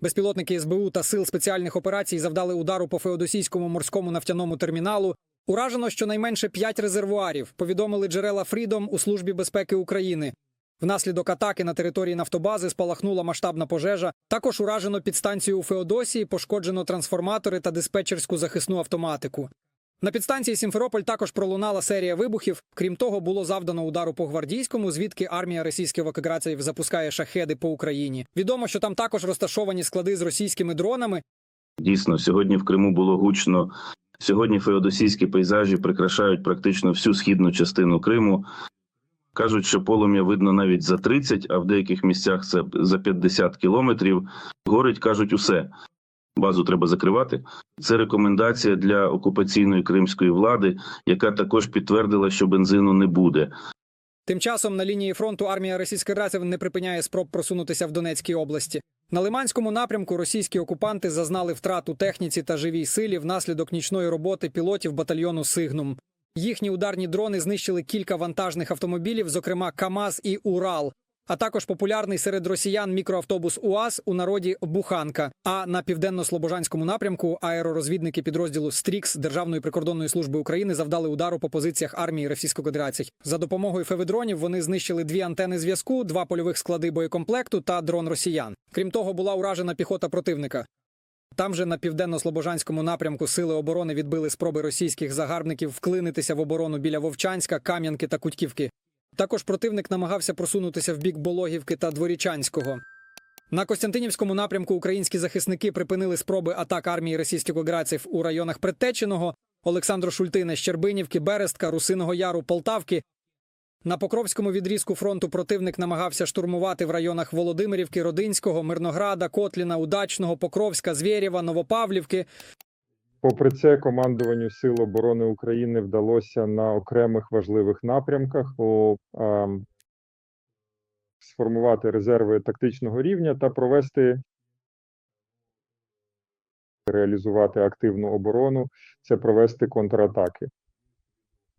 Безпілотники СБУ та сил спеціальних операцій завдали удару по Феодосійському морському нафтяному терміналу. Уражено щонайменше п'ять резервуарів. Повідомили джерела Фрідом у службі безпеки України. Внаслідок атаки на території нафтобази спалахнула масштабна пожежа. Також уражено підстанцію у Феодосії, пошкоджено трансформатори та диспетчерську захисну автоматику. На підстанції Сімферополь також пролунала серія вибухів. Крім того, було завдано удару по гвардійському, звідки армія російських евакуацій запускає шахеди по Україні. Відомо, що там також розташовані склади з російськими дронами. Дійсно, сьогодні в Криму було гучно. Сьогодні феодосійські пейзажі прикрашають практично всю східну частину Криму. Кажуть, що полум'я видно навіть за 30, а в деяких місцях це за 50 кілометрів. Горить, кажуть, усе. Базу треба закривати. Це рекомендація для окупаційної кримської влади, яка також підтвердила, що бензину не буде. Тим часом на лінії фронту армія російської раси не припиняє спроб просунутися в Донецькій області. На Лиманському напрямку російські окупанти зазнали втрат у техніці та живій силі внаслідок нічної роботи пілотів батальйону Сигнум. Їхні ударні дрони знищили кілька вантажних автомобілів, зокрема КАМАЗ і Урал, а також популярний серед росіян мікроавтобус УАЗ у народі Буханка. А на південно-слобожанському напрямку аеророзвідники підрозділу Стрікс Державної прикордонної служби України завдали удару по позиціях армії Російської Федерації. За допомогою феведронів вони знищили дві антени зв'язку, два польових склади боєкомплекту та дрон росіян. Крім того, була уражена піхота противника. Там же на південно-слобожанському напрямку сили оборони відбили спроби російських загарбників вклинитися в оборону біля Вовчанська, Кам'янки та Кутьківки. Також противник намагався просунутися в бік Болохівки та Дворічанського. На Костянтинівському напрямку українські захисники припинили спроби атак армії російських агресів у районах Предтеченого, Олександро Шультине, Щербинівки, Берестка, Русиного Яру, Полтавки. На Покровському відрізку фронту противник намагався штурмувати в районах Володимирівки, Родинського, Мирнограда, Котліна, Удачного, Покровська, Звєрєва, Новопавлівки. Попри це, командуванню Сил оборони України вдалося на окремих важливих напрямках о, ем, сформувати резерви тактичного рівня та провести реалізувати активну оборону, це провести контратаки.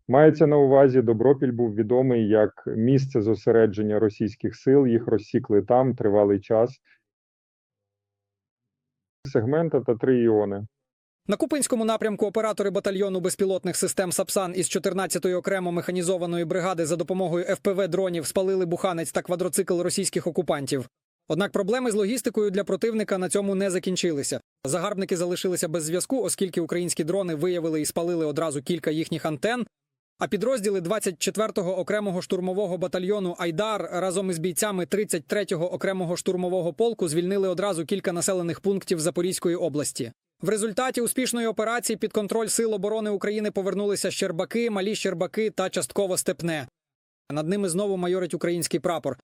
Мається на увазі, Добропіль був відомий як місце зосередження російських сил, їх розсікли там тривалий час. Сегмента та три іони. На Купинському напрямку оператори батальйону безпілотних систем САПСАН із 14-ї окремо механізованої бригади за допомогою ФПВ дронів спалили буханець та квадроцикл російських окупантів. Однак проблеми з логістикою для противника на цьому не закінчилися. Загарбники залишилися без зв'язку, оскільки українські дрони виявили і спалили одразу кілька їхніх антен. А підрозділи 24-го окремого штурмового батальйону Айдар разом із бійцями 33-го окремого штурмового полку звільнили одразу кілька населених пунктів Запорізької області. В результаті успішної операції під контроль Сил оборони України повернулися Щербаки, Малі Щербаки та частково Степне. Над ними знову майорить український прапор.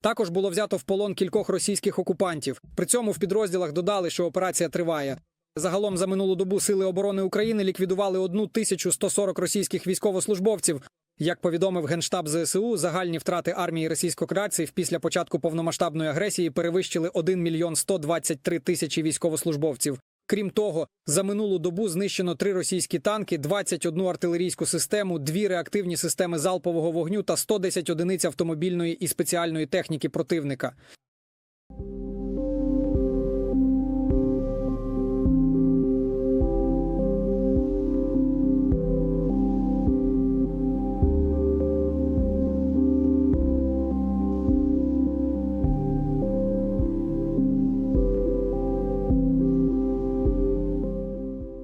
Також було взято в полон кількох російських окупантів. При цьому в підрозділах додали, що операція триває. Загалом за минулу добу Сили оборони України ліквідували 1140 російських військовослужбовців. Як повідомив генштаб ЗСУ, загальні втрати армії Російської Федерації після початку повномасштабної агресії перевищили 1 мільйон 123 тисячі військовослужбовців. Крім того, за минулу добу знищено три російські танки, 21 артилерійську систему, дві реактивні системи залпового вогню та 110 одиниць автомобільної і спеціальної техніки противника.